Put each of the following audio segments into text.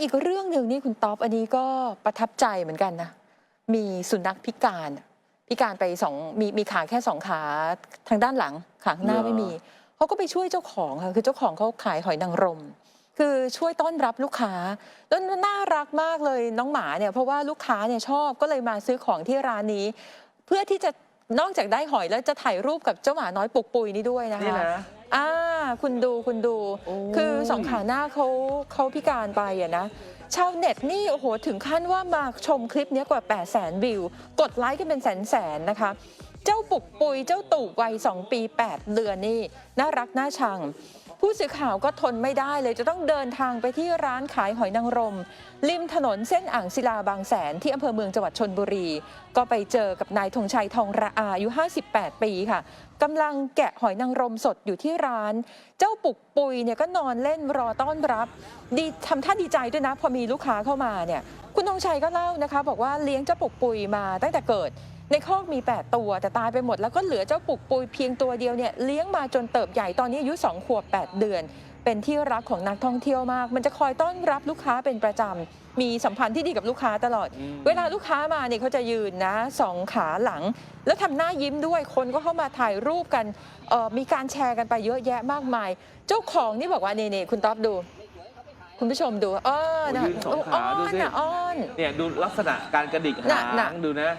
อีกเรื่องหนึ่งนี่คุณต๊อปอันนี้ก็ประทับใจเหมือนกันนะ มีสุนัขพิการพิการไปสองมีมีขาแค่สองขาทางด้านหลังขาข้างหน้าเหรอไม่มีเขาก็ไปช่วยเจ้าของค่ะคือเจ้าของเขาขายหอยนางรม คือช่วยต้อนรับลูกค้าแล้วน่ารักมากเลยน้องหมาเนี่ยเพราะว่าลูกค้าเนี่ยชอบก็เลยมาซื้อของที่ร้านนี้ เพื่อที่จะนอกจากได้หอยแล้วจะถ่ายรูปกับเจ้าหมาน้อยปุกปุยนี่ด้วยนะคะนี่นะ อ่าคุณดูคุณดู โอ้ย คือสองขาหน้าเขาเขาพิการไปอะนะ ชาวเน็ตนี่โอ้โหถึงขั้นว่ามาชมคลิปเนี้ยกว่า 8 0 0 0 0 0วิว กดไลค์กันเป็นแสนแสนๆนะคะ เจ้าปุกปุยเจ้าตู่วัย 2 ปี 8 เดือนนี่ น่ารักน่าชัง ผู้สื่อข่าวก็ทนไม่ได้เลยจะต้องเดินทางไปที่ร้านขายหอยนางรม ริมถนนเส้นอ่างศิลาบางแสนที่อำเภอเมืองจังหวัดชนบุรี ก็ไปเจอกับนายธงชัยทองระอาอายุ 58 ปีค่ะกำลังแกะหอยนางรมสดอยู่ที่ร้าน เจ้าปุกปุยเนี่ยก็นอนเล่นรอต้อนรับ ดีทำท่าดีใจด้วยนะพอมีลูกค้าเข้ามาเนี่ย คุณธงชัยก็เล่านะคะ บอกว่าเลี้ยงเจ้าปุกปุยมาตั้งแต่เกิด ในคอกมี 8 ตัวแต่ตายไปหมดแล้วก็เหลือเจ้าปุกปุยเพียงตัวเดียวเนี่ยเลี้ยงมาจนเติบใหญ่ตอนนี้อายุ2ขวบ 8 เดือน เป็นที่รักของนักท่องเที่ยวมาก มันจะคอยต้อนรับลูกค้าเป็นประจำมีสัมพันธ์ที่ดีกับลูกค้าตลอดอืมเวลาลูกค้ามาเนี่ยเขาจะยืนนะสองขาหลัง แล้วทำหน้ายิ้มด้วยคนก็เข้ามาถ่ายรูปกันเอ่อมีการแชร์กันไปเยอะแยะมากมาย เจ้าของนี่บอกว่านี่นี่คุณต๊อบดูคุณผู้ชมดูอ้อนนะโอ้ยืนสองขาดูสิอ้อนนะอ้อนเนี่ยดูลักษณะการกระดิกน่ะหาน่ะงดูนะ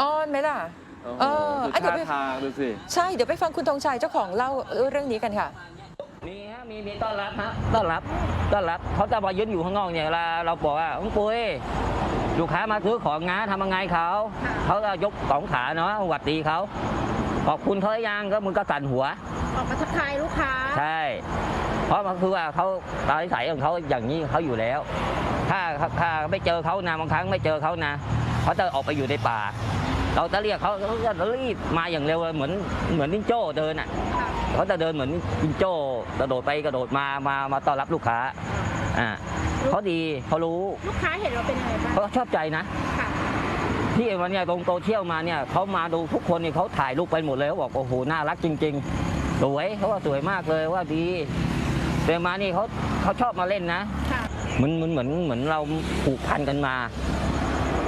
อ้อนไหมล่ะโอ้โหเออดูอะเดี๋ยวท่าไปทางดูสิ ใช่ เดี๋ยวไปฟังคุณธงชัยเจ้าของเล่าเรื่องนี้กันค่ะ มีฮะ มีมีต้อนรับฮะ ต้อนรับ ต้อนรับ เขาจะมายืนอยู่ข้างนอกเนี่ยเวลาเราบอกว่าลุงปุ้ยลูกค้ามาซื้อของงาทำยังไงเขา เขาจะยกสองขาเนาะหวัดดีเขา ขอบคุณเขาหรือยังก็มึงก็สั่นหัว ออกมาทักทายลูกค้า ใช่ เพราะมันคือว่าเขาตาใสยของเขาอย่างนี้เขาอยู่แล้ว ถ้าถ้าไม่เจอเขานะบางครั้งไม่เจอเขานะเขาจะออกไปอยู่ในป่า เราจะเรียกเขาเขาจะรีบมาอย่างเร็วเลยเหมือนเหมือนนิงโจ้เดินอะค่ะเขาจะเดินเหมือนจิงโจ้กระโดดไปกระโดดมามามาต้อนรับลูกค้าอ่าเขาดีเขารู้ลูกค้าเห็นเราเป็นยังไงบ้างเขาชอบใจนะค่ะที่วันเนี้ยตรงโตเที่ยวมาเนี่ยเขามาดูทุกคนเนี่ยเขาถ่ายรูปไปหมดเลยเขาบอกโอ้โหน่ารักจริงๆสวยเขาว่าสวยมากเลยว่าดีแต่มานี่เขาเขาชอบมาเล่นนะค่ะเหมือนเหมือนเหมือนเหมือนเราผูกพันกันมา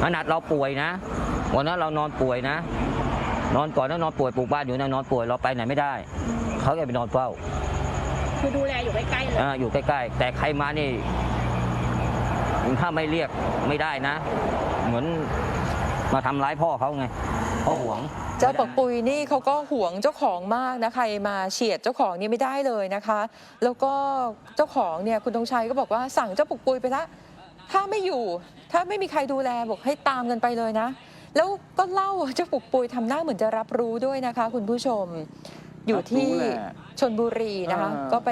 ขนาดเราป่วยนะ วันนั้นเรานอนป่วยนะ นอนก่อนแล้วนอนป่วยปลูกบ้านอยู่นะนอนป่วยเราไปไหนไม่ได้ เขาจะไปนอนเฝ้า คือดูแลอยู่ใกล้ๆเลยอ่าอยู่ใกล้ๆ แต่ใครมานี่ถ้าไม่เรียกไม่ได้นะ เหมือนมาทำร้ายพ่อเขาไงเขาหวง เจ้าปักปุยนี่เขาก็ห่วงเจ้าของมากนะใครมาเฉียดเจ้าของนี่ไม่ได้เลยนะคะ แล้วก็เจ้าของเนี่ยคุณธงชัยก็บอกว่าสั่งเจ้าปุกปุยไปละถ้าไม่อยู่ ถ้าไม่มีใครดูแลบอกให้ตามกันไปเลยนะ แล้วก็เล่าว่าเจ้าปุกปุยทำหน้าเหมือนจะรับรู้ด้วยนะคะ คุณผู้ชมอยู่ที่รับรู้แหละชนบุรีนะคะอ่าก็ไป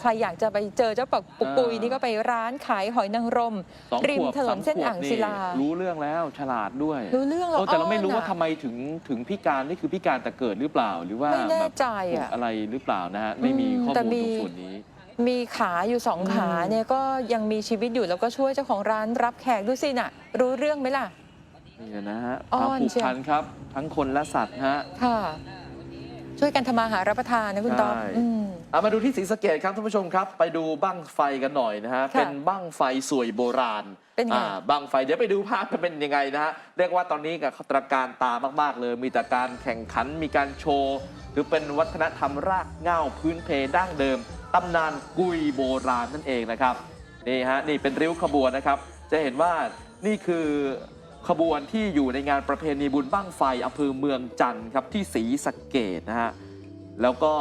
ใครอยากจะไปเจอเจ้าปักปุกปุยอ่านี่นี่ก็ไปร้านขายหอยนางรมสองริมขวบถนนเส้นสขวบอ่างศิลา รู้เรื่องแล้วฉลาดด้วย รู้เรื่องเออแต่เราไม่รู้ว่าอ้อนทำอะไมถึงถึงพิการนี่คือพิการแต่เกิดหรือเปล่าหรือว่าไม่แน่แบบใจถูกอะอะไรหรือเปล่านะฮะไม่มีอืมข้อแต่มูลมีตรงส่วนนี้มีขาอยู่สองอืมขาเนี่ยก็ยังมีชีวิตอยู่แล้วก็ช่วยเจ้าของร้านรับแขกดูสิน่ะ รู้เรื่องไหมล่ะ นี่นะฮะอ้คอวามนผูกเชียว พันครับ ทั้งคนและสัตว์ฮะ ค่ะ ช่วยกันทำมาหารับประทานนะคุณต๊อบใช่อืม เอามาดูที่ศรีสะเกดครับท่านผู้ชมครับ ไปดูบั้งไฟกันหน่อยนะฮะ ค่ะเป็นบั้งไฟสวยโบราณเป็นไง อ่าบั้งไฟเดี๋ยวไปดูภาพกันเป็นยังไงนะฮะ เรียกว่าตอนนี้กับตระการตามาก ๆ เลย มีแต่การแข่งขันมีการโชว์หรือเป็นวัฒนธรรมรากเหง้าพื้นเพดั้งเดิมตำนานกุยโบราณนั่นเองนะครับนี่ฮะนี่เป็นริ้วขบวนนะครับ จะเห็นว่านี่คือ ขบวนที่อยู่ในงานประเพณีบุญบั้งไฟอำเภอเมืองจันทร์ครับที่ศรีสะเกดนะฮะแล้วก็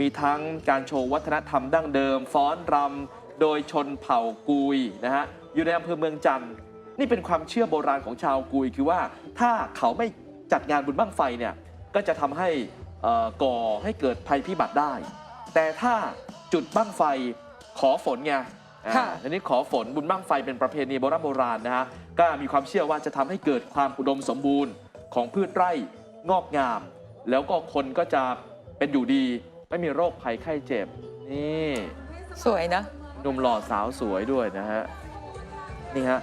มีทั้งการโชว์วัฒนธรรมดั้งเดิม ฟ้อนรำโดยชนเผ่ากุยนะฮะอยู่ในอำเภอเมืองจันทร์นี่เป็นความเชื่อโบราณของชาวกุยคือว่าถ้าเขาไม่จัดงานบุญบั้งไฟเนี่ยก็จะทำให้อ่อก่อให้เกิดภัยพิบัติได้ แต่ถ้าจุดบั้งไฟขอฝนไง อ่าค่ะอันนี้ขอฝนบุญบั้งไฟเป็นประเพณีโบราณโบราณนะฮะก็มีความเชื่อว่าจะทำให้เกิดความอุดมสมบูรณ์ของพืชไร่งอกงาม แล้วก็คนก็จะเป็นอยู่ดี ไม่มีโรคภัยไข้เจ็บ นี่สวยนะ หนุ่มหล่อสาวสวยด้วยนะฮะ นี่ฮะ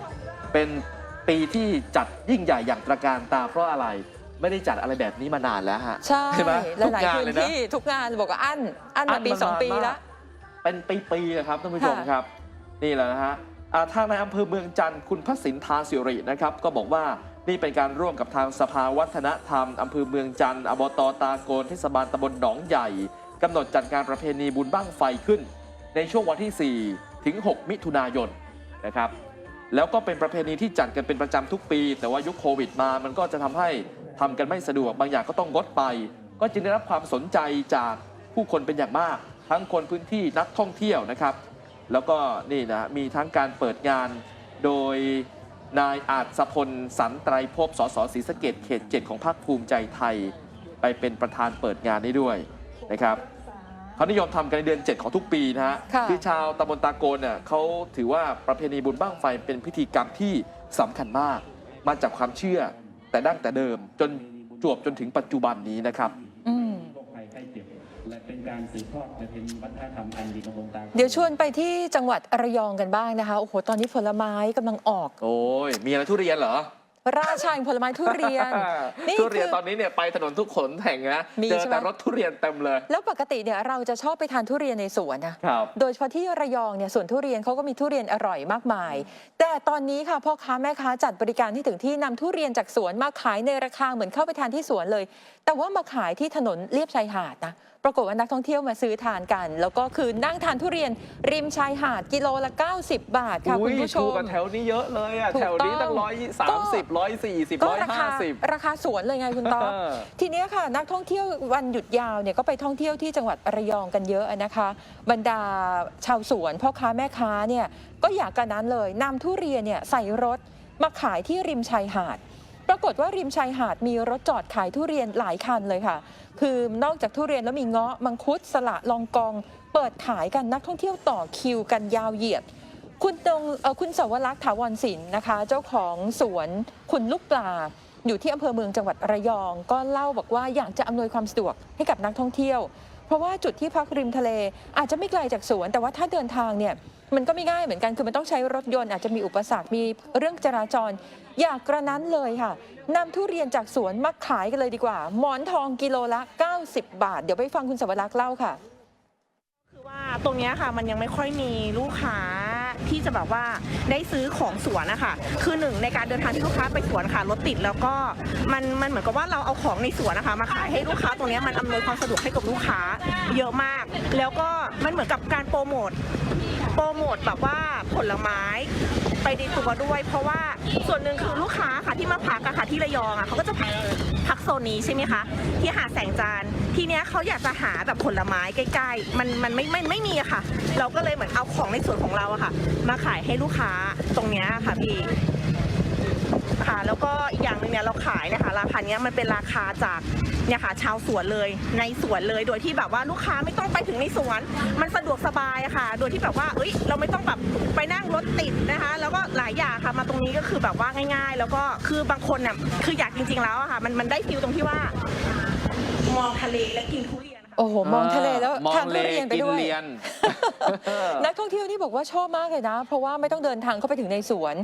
เป็นปีที่จัดยิ่งใหญ่อย่างตระการตาเพราะอะไรไม่ได้จัดอะไรแบบนี้มานานแล้วฮะ ใช่ใช่ไหมหทุกลายงาๆนพื้เลนยนะ ที่ทุกงานบอกว่าอั้นอั้นอั้มานปีมานานสองปีมากแล้ว เป็นปีๆอะครับท่านผู้ชมค่ะ ครับ นี่แหละนะฮะทางในอำเภอเมืองจันทร์คุณพสินทาสิรินะครับก็บอกว่านี่เป็นการร่วมกับทางสภาวัฒนธรรมอำเภอเมืองจันทร์อบตตาโกนเทศบาลตำบลหนองใหญ่กำหนดจัดการประเพณีบุญบั้งไฟขึ้น ในช่วงวันที่ 4 ถึง 6 มิถุนายนนะครับแล้วก็เป็นประเพณีที่จัดกันเป็นประจำทุกปี แต่ว่ายุคโควิดมามันก็จะทำให้ทำกันไม่สะดวกบางอย่างก็ต้องงดไป ก็จึงได้รับความสนใจจากผู้คนเป็นอย่างมาก ทั้งคนพื้นที่นักท่องเที่ยวนะครับ แล้วก็นี่นะมีทั้งการเปิดงานโดยนายอาจสพลสันไตรภพสสศรีสะเกดเขต7ของพรรคภูมิใจไทย ไปเป็นประธานเปิดงานนี้ด้วยนะครับเขานิยมทำกันในเดือน 7 ของทุกปีนะฮะค่ะอชาวตำบลตาโกนเนี่ยเขาถือว่าประเพณีบุญบ้างไฟเป็นพิธีกรรมที่สำคัญมาก มาจากความเชื่อแต่ดั้งแต่เดิมจนจวบจนถึงปัจจุบันนี้นะครับ การสืบทอดประเพณีวัฒนธรรมอันดีขององค์ตาเดี๋ยวชวนไปที่จังหวัดระยองกันบ้างนะคะโอ้โหตอนนี้ผลไม้กำลังออก โอ้ยมีอะไรทุเรียนเหรอ ราชาแห่งผลไม้ทุเรียน นี่ทุเรียนคือตอนนี้เนี่ยไปถนนทุกขนแห่งนะมีเจอใช่ไหม แต่รถทุเรียนเต็มเลย แล้วปกติเนี่ยเราจะชอบไปทานทุเรียนในสวนนะครับ โดยเฉพาะที่ระยองเนี่ยสวนทุเรียนเขาก็มีทุเรียนอร่อยมากมาย แต่ตอนนี้ค่ะพ่อค้าแม่ค้าจัดบริการที่ถึงที่นำทุเรียนจากสวนมาขายในราคาเหมือนเข้าไปทานที่สวนเลย แต่ว่ามาขายที่ถนนเลียบชายหาดนะปรากฏว่านักท่องเที่ยวมาซื้อทานกัน แล้วก็คือนั่งทานทุเรียนริมชายหาดกิโลละ 90 บาทค่ะคุณผู้ชถูมกกับแถวนี้เยอะเลยอะถูกแถวนี้ตั้งต้องร้อยสามสิบร้อยสี่สิบก็ร้อยราห้าคาสิบราคาสวนเลยไงคุณต๊อบเออทีเนี้ยค่ะ นักท่องเที่ยววันหยุดยาวเนี่ยก็ไปท่องเที่ยวที่จังหวัดระยองกันเยอะนะคะ บรรดาชาวสวนพ่อค้าแม่ค้าเนี่ยก็อยากกันนั้นเลยนำทุเรียนเนี่ยใส่รถมาขายที่ริมชายหาด ปรากฏว่าริมชายหาดมีรถจอดขายทุเรียนหลายคันเลยค่ะ คือนอกจากทุเรียนแล้วมีเงาะมังคุดสละลองกอง เปิดขายกันนักท่องเที่ยวต่อคิวกันยาวเหยียด คุณตรงคุณสวรักษ์ถาวรศิลป์นะคะ เจ้าของสวนคุณลูกปลาอยู่ที่อำเภอเมืองจังหวัดระยอง ก็เล่าบอกว่าอยากจะอำนวยความสะดวกให้กับนักท่องเที่ยว ราะว่าจุดที่พักริมทะเล อาจจะไม่ไกลจากสวน แต่ว่าถ้าเดินทางเนี่ยมันก็ไม่ง่ายเหมือนกันคือมันต้องใช้รถยนต์อาจจะมีอุปสรรคมีเรื่องจราจร อยากกระนั้นเลยค่ะนำทุเรียนจากสวนมาขายกันเลยดีกว่า หมอนทองกิโลละ 90 บาท เดี๋ยวไปฟังคุณสวรักษ์เล่าค่ะ คือว่าตรงนี้ค่ะมันยังไม่ค่อยมีลูกค้า ที่จะแบบว่าได้ซื้อของสวนนะคะคือหนึ่งในการเดินทางที่ลูกค้าไปสวนค่ะรถติดแล้วก็มันมันเหมือนกับว่าเราเอาของในสวนนะคะมาขายให้ลูกค้าตรงเนี้ยมันอำนวยความสะดวกให้กับลูกค้าเยอะมาก แล้วก็มันเหมือนกับการโปรโมทโปรโมทแบบว่าผลไม้ไปในตัวด้วย เพราะว่าส่วนหนึ่งคือลูกค้าค่ะที่มาพักอะค่ะที่ระยองอะเขาก็จะพักพัก โซนนี้ใช่ไหมคะ ที่หาดแสงจานทีเนี้ยเขาอยากจะหาแบบผลไม้ใกล้ๆ มันมันไม่ไม่ไม่มีอะค่ะ เราก็เลยเหมือนเอาของในส่วนของเราอะค่ะ มาขายให้ลูกค้าตรงเนี้ยค่ะพี่ ค่ะ แล้วก็อีกอย่างหนึ่งเนี่ยเราขายนะคะ ราคาเนี้ยมันเป็นราคาจากเนี่ยค่ะชาวสวนเลยในสวนเลย โดยที่แบบว่าลูกค้าไม่ต้องไปถึงในสวน มันสะดวกสบายอะค่ะ โดยที่แบบว่าเอ้ยเราไม่ต้องแบบไปนั่งรถติดนะคะ แล้วก็หลายอย่างค่ะมาตรงนี้ก็คือแบบว่าง่าย ๆ แล้วก็คือบางคนเนี่ยคืออยากจริงๆแล้วอะค่ะ มันมันได้ฟิลตรงที่ว่ามองทะเลและกินทุเรียน โอ้โห มองทะเลแล้วมองทานเลทุเรียนไปกินด้วย เรียน นักท่องเที่ยวนี่บอกว่าชอบมากเลยนะ เพราะว่าไม่ต้องเดินทางเข้าไปถึงในสวน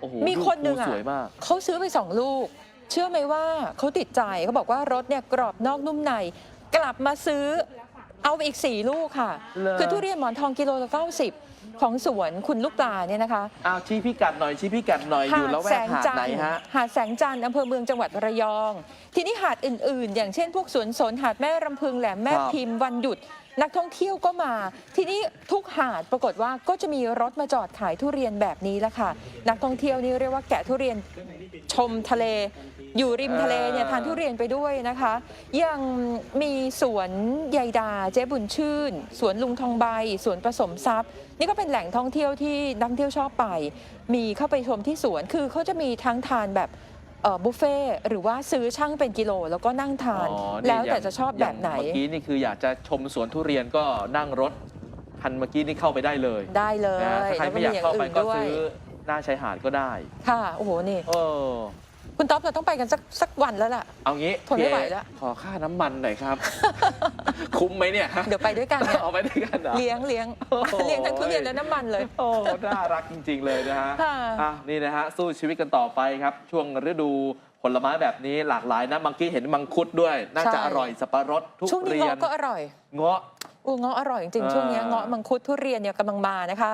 โอ้โหมีคนหนึ่งลูกอะสวยมาก เขาซื้อไปสองลูก เชื่อไหมว่าเขาติดใจเขาบอกว่ารสเนี่ยกรอบนอกนุ่มใน กลับมาซื้อ เอาไปอีก4ลูกค่ะ เหรอ คือทุเรียนหมอนทองกิโลละ90 ของสวนคุณลูกปลาเนี่ยนะคะอ้าวชี้พิกัดหน่อยชี้พิกัดหน่อยอยู่แล้วแวกหาดไหนฮะหาดแสงจันทร์อำเภอเมืองจังหวัดระยอง ทีนี้หาดอื่นๆ อย่างเช่นพวกสวนสนหาดแม่รำพึงแหลมแม่ครับพิมพ์วันหยุด นักท่องเที่ยวก็มา ทีนี้ทุกหาดปรากฏว่าก็จะมีรถมาจอดขายทุเรียนแบบนี้ละค่ะ นักท่องเที่ยวนี่เรียกว่าแกะทุเรียนชมทะเล อยู่ริมทะเลเนี่ยทานทุเรียนไปด้วยนะคะ ยังมีสวนใยดาเจ๊บุญชื่น สวนลุงทองใบ สวนผสมทรัพย์ นี่ก็เป็นแหล่งท่องเที่ยวที่นักท่องเที่ยวชอบไป มีเข้าไปชมที่สวนคือเขาจะมีทั้งทานแบบ บุฟเฟ่ต์หรือว่าซื้อช่างเป็นกิโล แล้วก็นั่งทาน อ๋อนี่แล้วแต่ย่างจะชอบแบบไหนย่างเมื่อกี้นี่คืออยากจะชมสวนทุเรียนก็นั่งรถคันเมื่อกี้นี่เข้าไปได้เลยได้เลนะยถ้าใครแล้วก็ไม่มีอยากอย่างเข้าไปอื่นก็ด้วยซื้อหน้าชายหาดก็ได้ ค่ะ โอ้โห นี่ เออ คุณต๊อบเราต้องไปกันสักสักวันแล้วล่ะ เอางี้ทนไม่ไหวพี่เอแล้ว ขอค่าน้ำมันหน่อยครับ คุ้มไหมเนี่ยเดี๋ยวไปด้วยกันเนี่ยเอาไปด้วยกันเหรอ เลี้ยงเลี้ยงโอ้โห เลี้ยงทั้งทุเรียนและน้ำมันเลย โอ้น่ารักจริง ๆ เลยนะฮะค่ะ อะนี่นะฮะ สู้ชีวิตกันต่อไปครับ ช่วงฤดูผลไม้แบบนี้หลากหลายนะบางทีเห็นมังคุดด้วย น่าจะใช่อร่อยสับปะรดทุช่วงนี้เรียนเงาะก็อร่อยเงาะ อู้เงาะอร่อยจริงเออๆช่วงนี้เงาะมังคุดทุเรียนเนี่ยกำลังมานะคะ